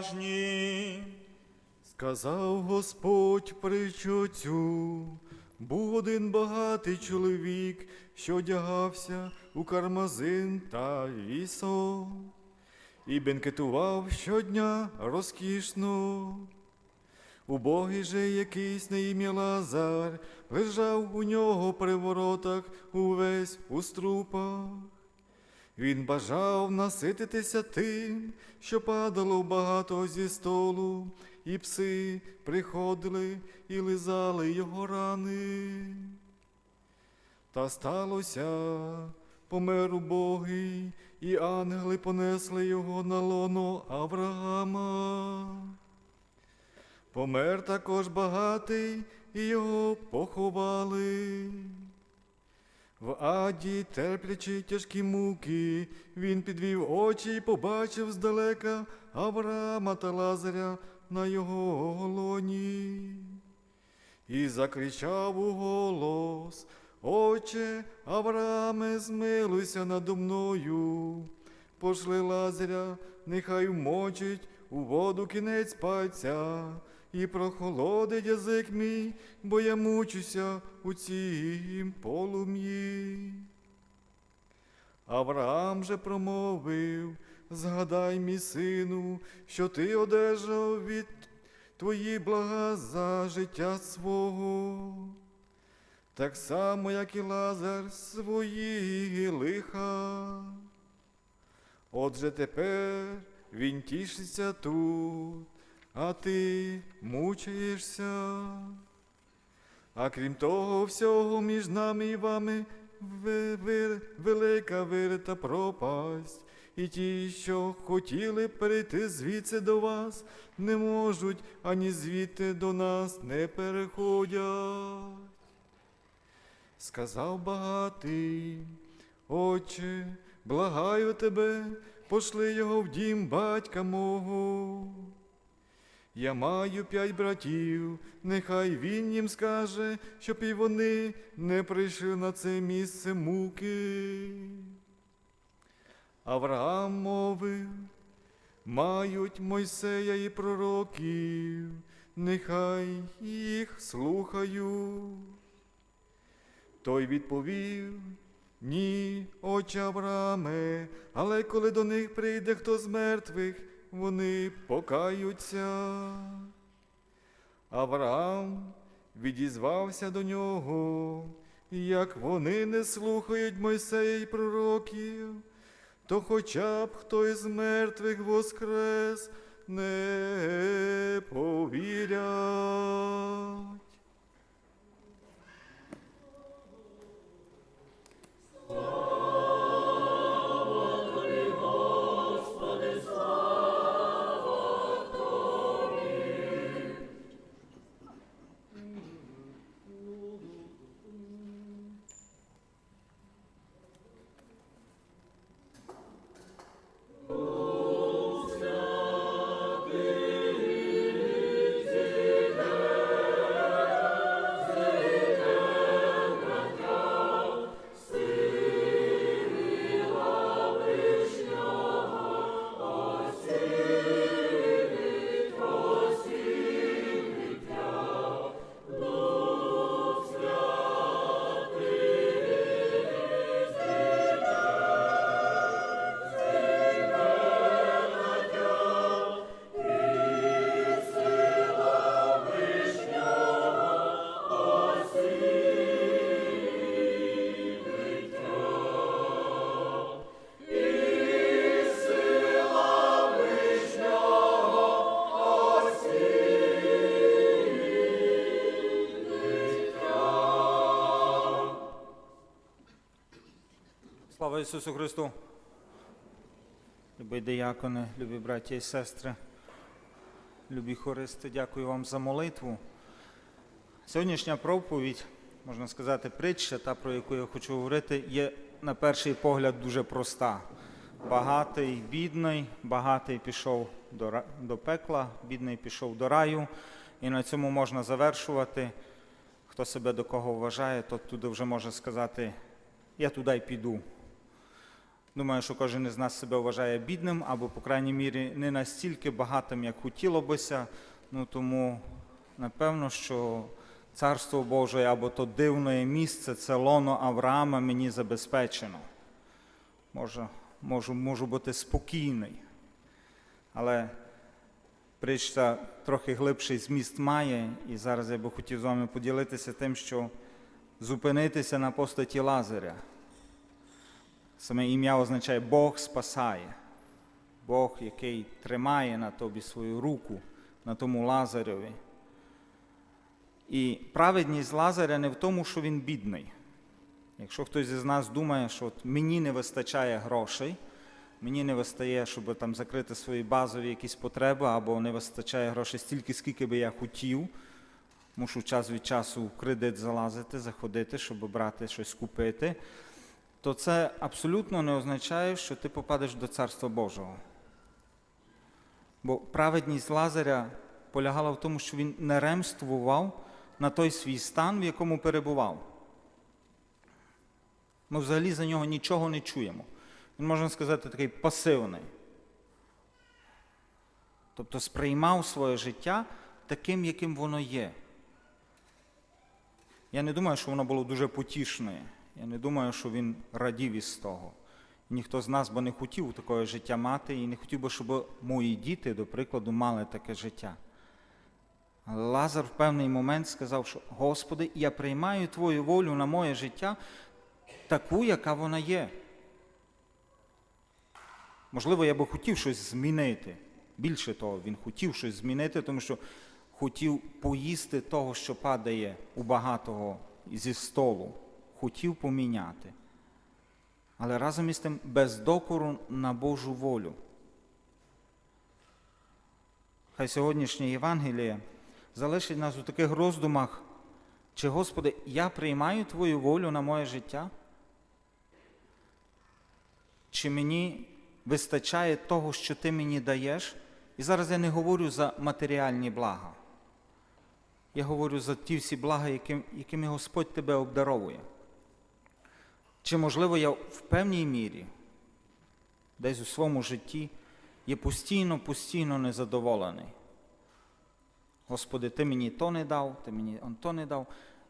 розважні. Сказав Господь притчу цю, був один багатий чоловік, що одягався у кармазин та вісо, і бенкетував щодня розкішно. Убогий же якийсь на ім'я Лазар лежав у нього при воротах увесь у струпах. Він бажав насититися тим, що падало багато зі столу, і пси приходили і лизали його рани. Та сталося, помер убогий, і ангели понесли його на лоно Авраама. Помер також багатий, і його поховали. В аді, терплячи тяжкі муки, він підвів очі і побачив здалека Авраама та Лазаря на його голоні. І закричав у голос, Отче, Аврааме, змилуйся надо мною. Пошли Лазаря, нехай вмочить у воду кінець пальця, і прохолодить язик мій, бо я мучуся у цім полум'ї. Авраам же промовив, згадай, мій сину, що ти одержав від твої блага за життя свого, так само, як і Лазар свої лиха. Отже тепер він тішиться тут, а ти мучаєшся. А крім того, всього між нами і вами велика вирита пропасть, і ті, що хотіли перейти звідси до вас, не можуть ані звідти до нас не переходять. Сказав багатий, Отче, благаю тебе, пошли його в дім батька мого. Я маю п'ять братів, нехай він їм скаже, щоб і вони не прийшли на це місце муки. Авраам мовив, мають Мойсея і пророків, нехай їх слухаю. Той відповів, ні, отче Аврааме, але коли до них прийде хто з мертвих, вони покаються. Авраам відізвався до нього, як вони не слухають Мойсея й пророків, то хоча б хто із мертвих воскрес Слава Ісусу Христу! Любі диякони, любі браті і сестри, любі хористи, дякую вам за молитву. Сьогоднішня проповідь, можна сказати, притча, та про яку я хочу говорити, є на перший погляд дуже проста. Багатий, бідний, багатий пішов до, до пекла, бідний пішов до раю. І на цьому можна завершувати. Хто себе до кого вважає, то туди вже може сказати, я туди й піду. Думаю, що кожен із нас себе вважає бідним або, по крайній мірі, не настільки багатим, як хотіло бися. Ну тому, напевно, що Царство Боже або то дивне місце, це лоно Авраама мені забезпечено. Можу, можу, можу бути спокійний. Але причта трохи глибший зміст має, і зараз я би хотів з вами поділитися тим, що зупинитися на постаті Лазаря. Саме ім'я означає Бог спасає, Бог, який тримає на тобі свою руку, на тому Лазареві. І праведність Лазаря не в тому, що він бідний. Якщо хтось із нас думає, що от мені не вистачає грошей, мені не вистачає, щоб там закрити свої базові якісь потреби, або не вистачає грошей стільки, скільки би я хотів, мушу час від часу в кредит залазити, заходити, щоб брати щось купити, то це абсолютно не означає, що ти попадеш до Царства Божого. Бо праведність Лазаря полягала в тому, що він не ремствував на той свій стан, в якому перебував. Ми взагалі за нього нічого не чуємо. Він, можна сказати, такий пасивний. Тобто сприймав своє життя таким, яким воно є. Я не думаю, що воно було дуже потішне. Я не думаю, що він радів із того. Ніхто з нас би не хотів такого життя мати і не хотів би, щоб мої діти, до прикладу, мали таке життя. Але Лазар в певний момент сказав, що Господи, я приймаю Твою волю на моє життя таку, яка вона є. Можливо, я би хотів щось змінити. Більше того, він хотів щось змінити, тому що хотів поїсти того, що падає у багатого зі столу. Хотів поміняти. Але разом із тим без докору на Божу волю. Хай сьогоднішнє Євангеліє залишить нас у таких роздумах, чи, Господи, я приймаю Твою волю на моє життя? Чи мені вистачає того, що ти мені даєш? І зараз я не говорю за матеріальні блага. Я говорю за ті всі блага, якими Господь тебе обдаровує. Чи, можливо, я в певній мірі, десь у своєму житті, є постійно, постійно незадоволений. Господи, ти мені то не дав, ти мені он то не дав.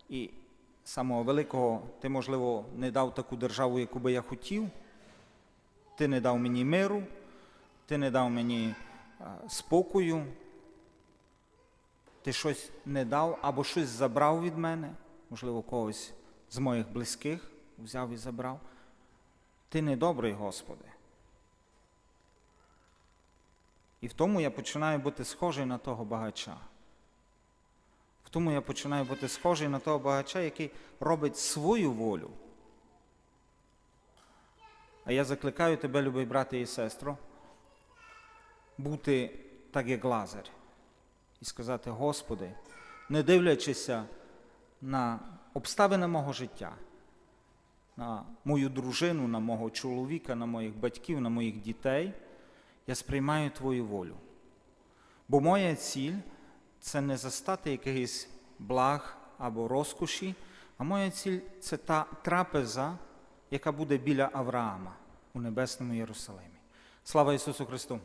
І самого великого, ти, можливо, не дав таку державу, яку би я хотів. Ти не дав мені миру, ти не дав мені спокою, ти щось не дав або щось забрав від мене, можливо, когось з моїх близьких взяв і забрав. Ти не добрий, Господи. І в тому я починаю бути схожий на того багача. В тому я починаю бути схожий на того багача, який робить свою волю. А я закликаю тебе, любий брате і сестро, бути так, як Лазар, і сказати, Господи, не дивлячися на обставини мого життя, на мою дружину, на мого чоловіка, на моїх батьків, на моїх дітей, я сприймаю Твою волю. Бо моя ціль це не застати якихось благ або розкоші, а моя ціль це та трапеза, яка буде біля Авраама у Небесному Єрусалимі. Слава Ісусу Христу!